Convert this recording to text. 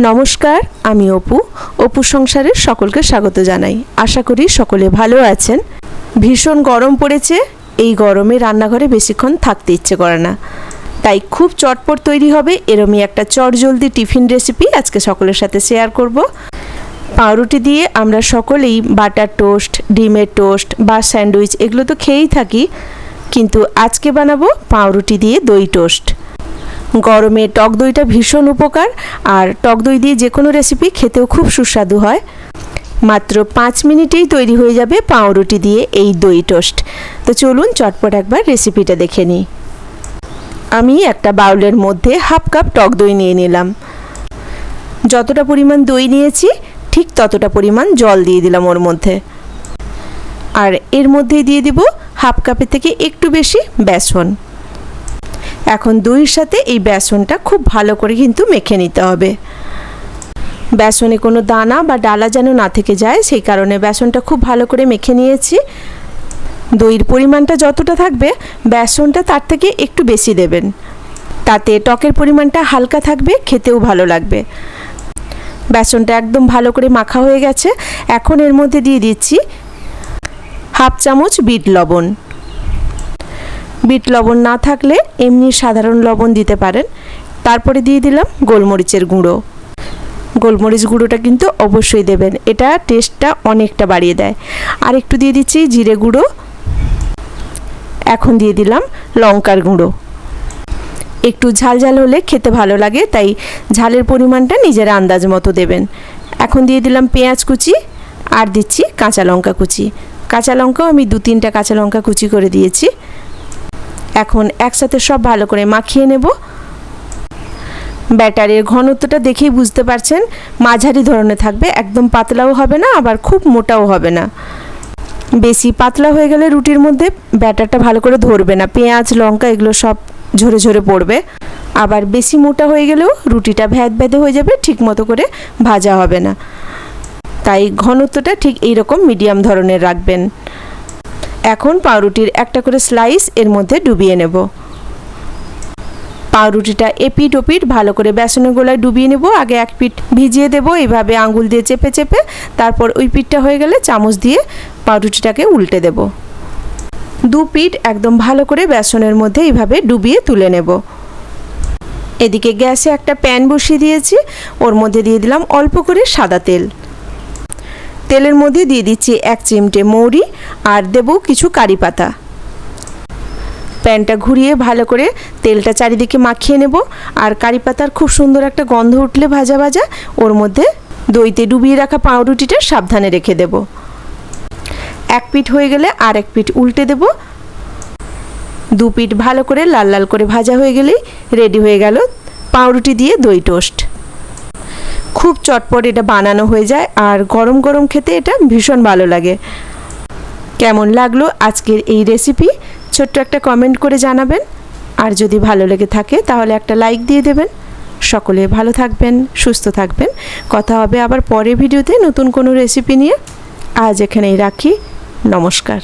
নমস্কার, আমি অপু। অপু সংসারের সকলকে স্বাগত জানাই। আশা করি সকলে ভালো আছেন। ভীষণ গরম পড়েছে, এই গরমে রান্নাঘরে বেশিক্ষণ থাকতে ইচ্ছে করে না। তাই খুব চটপট তৈরি হবে এরমই একটা চটজলদি টিফিন রেসিপি আজকে সকলের সাথে শেয়ার করব। পাউরুটি দিয়ে আমরা সকলেই বাটার টোস্ট, ডিমের টোস্ট বা স্যান্ডউইচ এগুলো তো খেয়েই থাকি। কিন্তু আজকে বানাবো পাউরুটি দিয়ে দই টোস্ট। গরমে টক দইটা ভীষণ উপকার আর টক দই দিয়ে যে কোনো রেসিপি খেতেও খুব সুস্বাদু হয়। মাত্র পাঁচ মিনিটেই তৈরি হয়ে যাবে পাউরুটি দিয়ে এই দই টোস্ট। তো চলুন চটপট একবার রেসিপিটা দেখে নিই। আমি একটা বাউলের মধ্যে হাফ কাপ টক দই নিয়ে নিলাম। যতটা পরিমাণ দই নিয়েছি, ঠিক ততটা পরিমাণ জল দিয়ে দিলাম ওর মধ্যে। আর এর মধ্যেই দিয়ে দিব হাফ কাপের থেকে একটু বেশি বেসন। এখন দইয়ের সাথে এই বেসনটা খুব ভালো করে কিন্তু মেখে নিতে হবে। বেসনে কোনো দানা বা ডালা যেন না থেকে যায়, সেই কারণে বেসনটা খুব ভালো করে মেখে নিয়েছি। দইয়ের পরিমাণটা যতটা থাকবে, বেসনটা তার থেকে একটু বেশি দেবেন। তাতে টকের পরিমাণটা হালকা থাকবে, খেতেও ভালো লাগবে। বেসনটা একদম ভালো করে মাখা হয়ে গেছে। এখন এর মধ্যে দিয়ে দিচ্ছি হাফ চামচ বিট লবণ। বিট লবণ না থাকলে এমনি সাধারণ লবণ দিতে পারেন। তারপরে দিয়ে দিলাম গোলমরিচের গুঁড়ো। গোলমরিচ গুঁড়োটা কিন্তু অবশ্যই দেবেন। এটা টেস্টটা অনেকটা বাড়িয়ে দেয়। আর একটু দিয়ে দিচ্ছি জিরে গুঁড়ো। এখন দিয়ে দিলাম লঙ্কার গুঁড়ো। একটু ঝাল ঝাল হলে খেতে ভালো লাগে, তাই ঝালের পরিমাণটা নিজের আন্দাজ মতো দেবেন। এখন দিয়ে দিলাম পেঁয়াজ কুচি আর দিচ্ছি কাঁচা লঙ্কা কুচি। কাঁচা লঙ্কাও আমি দু তিনটা কাঁচা লঙ্কা কুচি করে দিয়েছি। এখন একসাথে সব ভালো করে মাখিয়ে নেব। ব্যাটারের ঘনত্বটা দেখেই বুঝতে পারছেন, মাঝারি ধরনের থাকবে, একদম পাতলাও হবে না, আবার খুব মোটাও হবে না। বেশি পাতলা হয়ে গেলে রুটির মধ্যে ব্যাটারটা ভালো করে ধরবে না, পেঁয়াজ, লঙ্কা এগুলো সব ঝরে ঝরে পড়বে। আবার বেশি মোটা হয়ে গেলেও রুটিটা ভ্যাদ ভ্যাদে হয়ে যাবে, ঠিক মতো করে ভাজা হবে না। তাই ঘনত্বটা ঠিক এইরকম মিডিয়াম ধরনের রাখবেন। এখন পাউরুটির একটা করে স্লাইস এর মধ্যে ডুবিয়ে নেব। পাউরুটিটা এপিট ওপিট ভালো করে বেসনের গোলায় ডুবিয়ে নেব। আগে এক পিঠ ভিজিয়ে দেব এইভাবে আঙুল দিয়ে চেপে চেপে। তারপর ওই পিঠটা হয়ে গেলে চামচ দিয়ে পাউরুটিটাকে উল্টে দেব। দু পিঠ একদম ভালো করে বেসনের মধ্যে এইভাবে ডুবিয়ে তুলে নেব। এদিকে গ্যাসে একটা প্যান বসিয়ে দিয়েছি। ওর মধ্যে দিয়ে দিলাম অল্প করে সাদা তেল। তেলের মধ্যে দিয়ে দিচ্ছি এক চিমটে মৌরি আর দেব কিছু কারি পাতা। প্যানটা ঘুরিয়ে ভালো করে তেলটা চারিদিকে মাখিয়ে নেব আর কারি পাতার খুব সুন্দর একটা গন্ধ উঠলে ভাজা ভাজা ওর মধ্যে দইতে ডুবিয়ে রাখা পাউরুটিটা সাবধানে রেখে দেব। এক পিঠ হয়ে গেলে আর এক পিঠ উল্টে দেব। দু পিঠ ভালো করে লাল লাল করে ভাজা হয়ে গেলেই রেডি হয়ে গেল পাউরুটি দিয়ে দই টোস্ট। খুব চটপট এটা বানানো হয়ে যায় আর গরম গরম খেতে এটা ভীষণ ভালো লাগে। কেমন লাগল আজকের এই রেসিপি ছোট্ট একটা কমেন্ট করে জানাবেন। আর যদি ভালো লেগে থাকে তাহলে একটা লাইক দিয়ে দেবেন। সকলে ভালো থাকবেন, সুস্থ থাকবেন। কথা হবে আবার পরের ভিডিওতে নতুন কোনো রেসিপি নিয়ে। আজ এখানেই রাখি। নমস্কার।